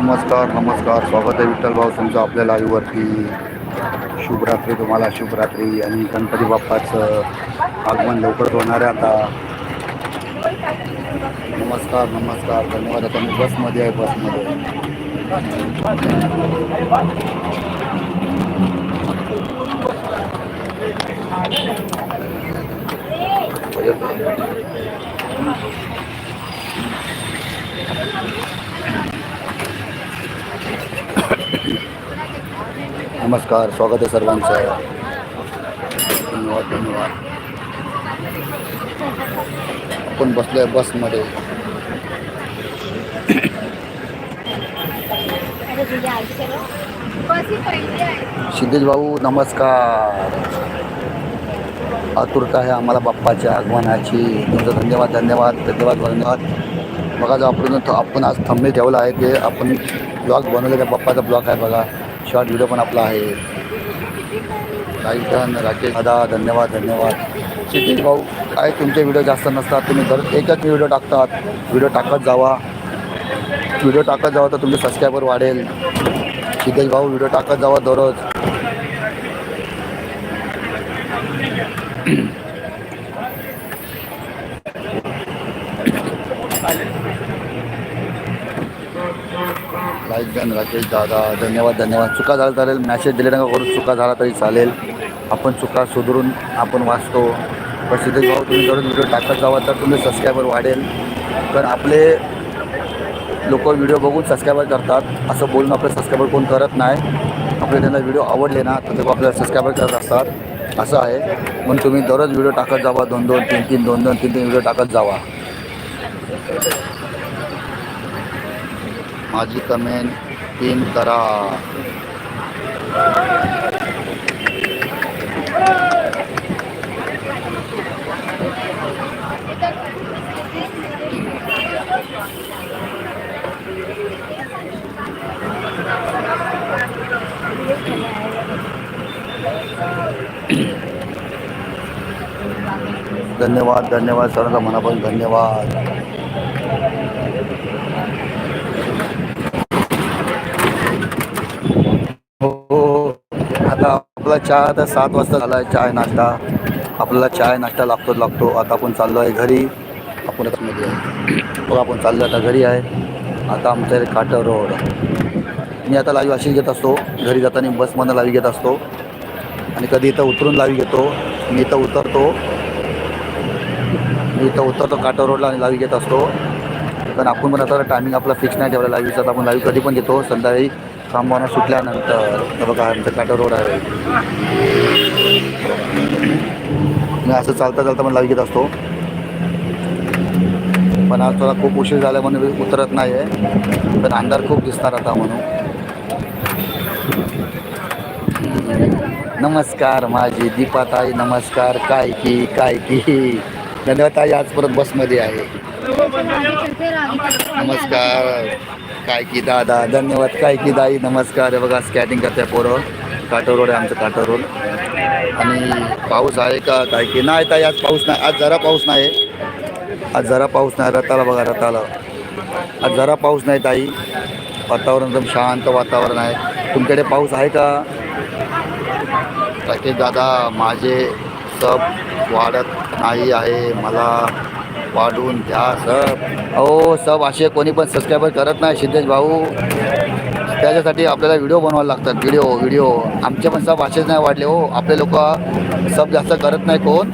नमस्कार नमस्कार. स्वागत आहे विठ्ठल भाऊ तुमचं आपल्या लाईव्हवरती शुभरात्री तुम्हाला शुभरात्री. आणि गणपती बाप्पाचं आगमन लवकर होणार आहे आता. नमस्कार नमस्कार. धन्यवाद. आता मी बसमध्ये आहे बसमध्ये नमस्कार स्वागत आहे सर्वांचं. धन्यवाद धन्यवाद. आपण बसलो आहे बसमध्ये. सिद्धेश भाऊ नमस्कार. आतुरता आहे आम्हाला बाप्पाच्या आगमनाची. तुमचं धन्यवाद धन्यवाद धन्यवाद धन्यवाद. बघा जो आपण आपण आज थंबे ठेवला आहे ते आपण ब्लॉग बनवले बाप्पाचा ब्लॉग आहे बघा. शॉर्ट व्हिडिओ पण आपला आहे. राजधन राकेश दादा धन्यवाद धन्यवाद. क्षितिज भाऊ काय तुमचे व्हिडिओ जास्त नसतात तुम्ही दर एकच व्हिडिओ टाकतात. व्हिडिओ टाकत जावा. व्हिडिओ टाकत जावा तर तुमचे सबस्क्रायबर वाढेल. सिद्धेश भाऊ व्हिडिओ टाकत जावा दररोज. लाईक राकेश दादा धन्यवाद धन्यवाद. चुका झाला चालेल मॅसेज दिले नका करून चुका झाला तरी चालेल. आपण चुका सुधरून आपण वाचतो. पण सिद्धेश भाऊ तुम्ही जरूर व्हिडिओ टाकत जावा तर तुम्ही सबस्क्रायबर वाढेल. कारण आपले लोक व्हिडिओ बघून सबस्क्रायबर करतात. असं बोलून आपले सबस्क्रायबर कोण करत नाही. आपले त्यांना व्हिडिओ आवडले ना तर ते आपल्याला सबस्क्रायबर करत असतात. असं आहे. म्हणून तुम्ही दररोज व्हिडिओ टाकत जावा. दोन दोन तीन तीन दोन दोन तीन तीन व्हिडिओ टाकत जावा. माझी कमेंट पिन करा धन्यवाद धन्यवाद सर्वांचा मनापासून धन्यवाद। आपला चहा आता सात वाजता झाला आहे चाय नाश्ता. आपल्याला चाय नाश्ता लागतो लागतो. आता आपण चाललो आहे घरी. आपण मध्ये बघा आपण चाललो आता घरी आहे. आता आमचं काट रोड. मी आता लावी अशी घेत असतो. घरी जाताना बसमधनं लावी घेत असतो. आणि कधी इथं उतरून लावी घेतो. मी इथं उतरतो. मी इथं उतरतो काटा रोडला आणि लावी घेत असतो. कारण आपण पण आता टायमिंग आपला फिक्स नाही ठेवला. लावीचा आपण लावी कधी पण घेतो. संध्याकाळी कामवाना सुटल्यानंतर हे बघा आमचं काटा रोड आहे. मी असं चालता चालता लाईव्ह घेत असतो. पण आज थोडा खूप उशीर झाला म्हणून उतरत नाही आहे पण अंधार खूप दिसणार आता म्हणून. नमस्कार माझी दीपाताई नमस्कार काय की काय की. धन्यवाद ताई आज परत बसमध्ये आहे. नमस्कार. काय की दादा धन्यवाद. काय की दाई नमस्कार. बघा स्कॅटिंग करते पोरं. काटो रोड आहे आमचं काटो रोड. आणि पाऊस आहे का काय की नाही ताई आज पाऊस नाही. आज जरा पाऊस नाही. आज जरा पाऊस नाही रताला बघा रताला आज जरा पाऊस नाही ताई. वातावरण एकदम शांत वातावरण आहे. तुमच्याकडे पाऊस आहे का? राकेश दादा माझे सब वाढत नाही आहे. मला वाढवून द्या सब अहो सब असे कोणी पण सबस्क्रायबर करत नाही सिद्धेश भाऊ. त्याच्यासाठी आपल्याला व्हिडिओ बनवायला लागतात. व्हिडिओ व्हिडिओ आमचे पण सब असेच नाही वाढले हो. आपले लोक सब जास्त करत नाही कोण.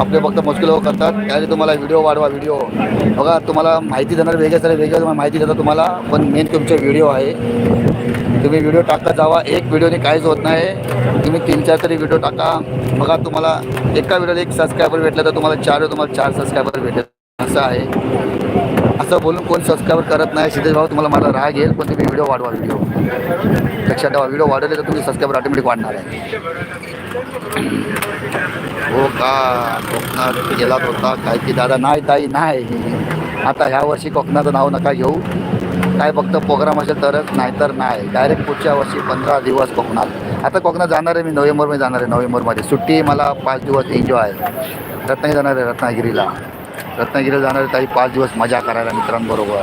आपले फक्त मोजके लोक करतात. त्याने तुम्हाला व्हिडिओ वाढवा व्हिडिओ बघा तुम्हाला माहिती देणार वेगळे सारे वेगळ्या तुम्हाला माहिती देतात तुम्हाला. पण मेन तुमचे व्हिडिओ आहे. तुम्ही व्हिडिओ टाकत जावा. एक व्हिडिओने काहीच होत नाही. तुम्ही तीन चार तरी व्हिडिओ टाका. बघा तुम्हाला एका व्हिडिओला एक सबस्क्रायबर भेटलं तर तुम्हाला चार तुम्हाला चार सबस्क्रायबर भेटेल. असं आहे. असं बोलून कोण सबस्क्राईब करत नाही सिद्धेश भाऊ तुम्हाला मला राग येईल पण तुम्ही व्हिडिओ वाढवा व्हिडिओ लक्षात ठेवा व्हिडिओ वाढवले तर तुम्ही सबस्क्रायबर ऑटोमॅटिक वाढणार आहे. हो का? कोकणात गेलात होता. काय की दादा? नाही ताई नाही. आता ह्या वर्षी कोकणाचं नाव नका घेऊ. काय फक्त प्रोग्राम असेल तरच नाहीतर नाही. डायरेक्ट पुढच्या वर्षी पंधरा दिवस कोकणात. आता कोकणात जाणार आहे मी नोव्हेंबरमध्ये जाणार आहे नोव्हेंबरमध्ये. सुट्टी मला पाच दिवस एन्जॉय आहे. रत्नागिरी जाणार आहे रत्नागिरीला. रत्नागिरीला जाणार ताई पाच दिवस मजा करायला मित्रांबरोबर.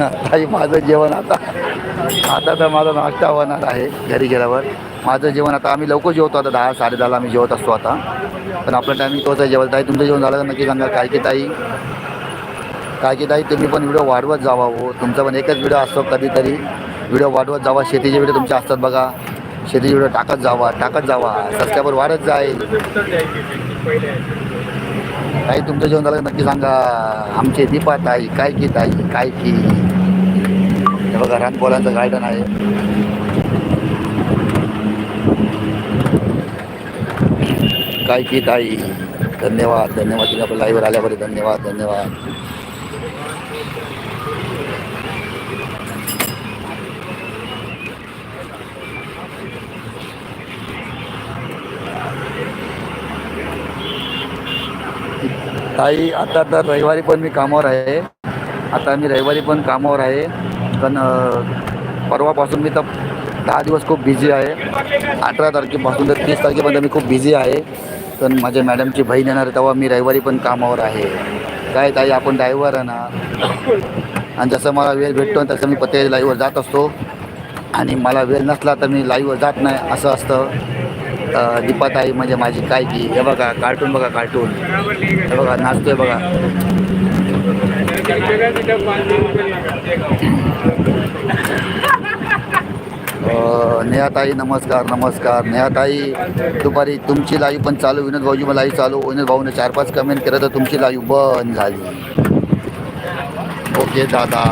ताई माझं जेवण आता आता तर माझा नाश्ता होणार आहे घरी गेल्यावर. माझं जेवण आता आम्ही लवकर जेवतो आता दहा साडे दहाला आम्ही जेवत असतो आता. पण आपलं टायमिंग तोच आहे जेवण ताई तुमचं जेवण झालं तर नक्की सांगा. काय की ताई? काय की ताई तुम्ही पण व्हिडिओ वाढवत जावा हो. तुमचा पण एकच व्हिडिओ असतो कधीतरी. व्हिडिओ वाढवत जावा. शेतीचे व्हिडिओ तुमचे असतात बघा. शेती जेवढं टाकत जावा टाकत जावा. रस्त्यावर वाढत जाईल. ताई तुमचं जेवण झालं नक्की सांगा. आमचे दीपा ताई काय की ताई काय की? हे बघा रानपोलांचं गार्डन आहे. काय की ताई? धन्यवाद धन्यवाद. तुम्ही आपल्या लाईव्हवर आल्याबद्दल धन्यवाद धन्यवाद. ताई आता तर रविवारी पण मी कामावर आहे. आता मी रविवारी पण कामावर आहे. पण परवापासून मी तर दहा दिवस खूप बिझी आहे. अठरा तारखेपासून तर तीस तारखेपर्यंत मी खूप बिझी आहे. पण माझ्या मॅडमची बहीण येणार तेव्हा मी रविवारी पण कामावर आहे. काय ताई आपण ड्रायव्हर आहे ना. आणि जसं मला वेळ भेटतो तसं मी पत्ते लाईव्हवर जात असतो. आणि मला वेळ नसला तर मी लाईव्हवर जात नाही असं असतं. दीपाताई म्हणजे माझी काय की हे बघा कार्टून बघा कार्टून हे बघा नाचतोय बघा. नेहाताई नमस्कार नमस्कार. नेहाताई दुपारी तुमची लाईव्ह पण चालू विनोद भाऊजी मला लाईव्ह चालू. विनोद भाऊने चार पाच कमेंट केलं तर तुमची लाईव्ह बंद झाली. ओके दादा.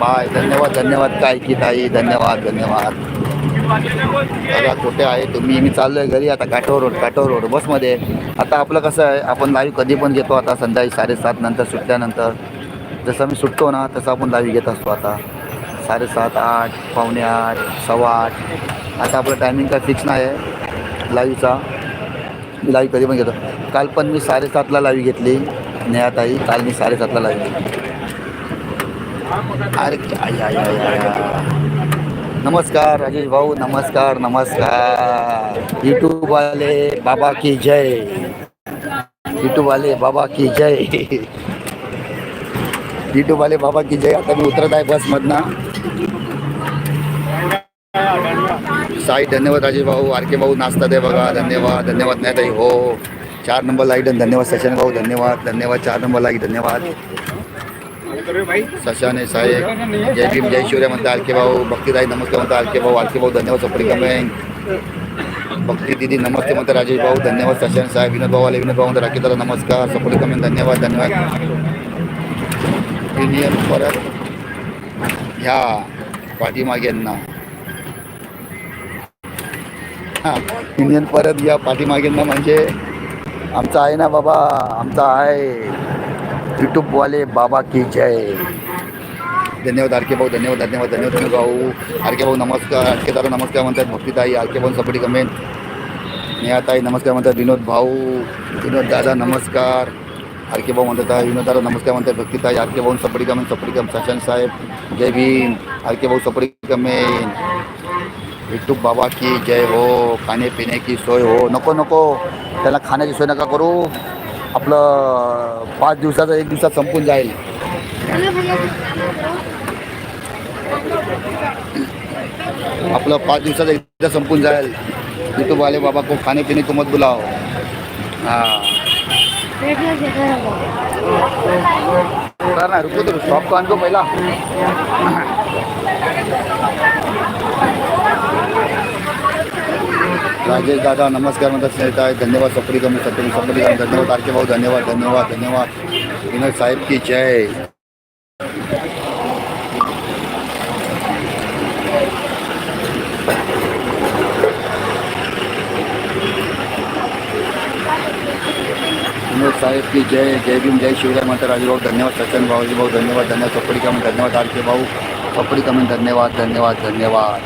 बाय धन्यवाद धन्यवाद काय की ताई. धन्यवाद धन्यवाद. दादा कुठे आहे तुम्ही मी चाललोय घरी आता काठोर रोड काठोर रोड बसमध्ये. आता आपलं कसं आहे आपण लाईव्ह कधी पण घेतो आता संध्याकाळी साडेसात नंतर सुटल्यानंतर. जसं मी सुटतो ना तसं आपण लाईव्ह घेत असतो आता. साडेसात आठ पावणे आठ सव्वा आठ. आता आपलं टायमिंग काय फिक्स नाही आहे लाईव्हचा. मी लाईव्ह कधी पण घेतो. काल पण मी साडेसातला लाईव्ह घेतली नेहाताई. काल मी साडेसातला लाईव्ह घेतली. अरे आई आय, आय, आय. नमस्कार राजेश भाऊ नमस्कार नमस्कार. यूट्यूब वाले बाबा की जय. यूट्यूब वाले बाबा की जय. यूट्यूब वाले बाबा की जय. आता मी उतरत आहे बसमधनं साई धन्यवाद राजेश भाऊ. आर के भाऊ नाचता दे बघा. धन्यवाद. धन्यवाद नाही ताई हो. चार नंबर लाइट धन्यवाद सचिन भाऊ. धन्यवाद. धन्यवाद. चार नंबर लाइट धन्यवाद. सशाने साहेब जय भीम जय शिवराय म्हणता आलके भाऊ भक्तीदाई नमस्कार म्हणता आलके भाऊ आलके भाऊ धन्यवाद सपडी बँक भक्ती दिदी नमस्ते म्हणता राजेश भाऊ धन्यवाद सशाने साहेब विनोद भाऊ आले विनोद भाऊ म्हणता राखी दादा नमस्कार सपडी बँक धन्यवाद धन्यवाद। प्रीमियम परत। ह्या पाठीमागेंना हां इंडियन परत या पाठीमागेंना म्हणजे आमचा आहे ना बाबा आमचा आहे। यूट्यूबवाले बाबा की जय। धन्यवाद आरके भाऊ, धन्यवाद धन्यवाद धन्यवाद विनोद भाऊ। आरके भाऊ, नमस्कार आरके दादा, नमस्कार म्हणतात भक्तीताई आरके भाऊ, सपडी कमेंट नेहाताई, नमस्कार म्हणतात, विनोद भाऊ, विनोद दादा, नमस्कार. आरके भाऊ म्हणतात विनोद दादा, नमस्कार म्हणतात, भक्तीताई आरके भाऊ, सपडी कमेंट सपडी कम सशान साहेब, जय भीम. आरके भाऊ, सपडी कमेंट यूट्यूब बाबा की जय हो खाने पिणे की सोय हो. नको नको, त्याला खाण्याची सोय नका करू. आपलं पाच दिवसाचं एक दिवसात संपून जाईल. आपलं पाच दिवसाचं एकदा संपून जाईल. यूट्यूब वाले बाबा को खाने पिने को मत बुलाओ. हाँ. रुको तो शॉप को आनको पहिला. राजेश दादा, नमस्कार म्हणतात स्नेहित आहे धन्यवाद सपरी कमी सपरी सपरी धन्यवाद। आरके भाऊ धन्यवाद धन्यवाद धन्यवाद। विनोद साहेब की जय। विनोद साहेब की जय। जय भीम, जय शिवराय म्हणतात राजूभाऊ धन्यवाद सचिन भाऊजी भाऊ धन्यवाद धन्यवाद सपरी कमी धन्यवाद, आरके भाऊ सपरी कमी धन्यवाद धन्यवाद धन्यवाद।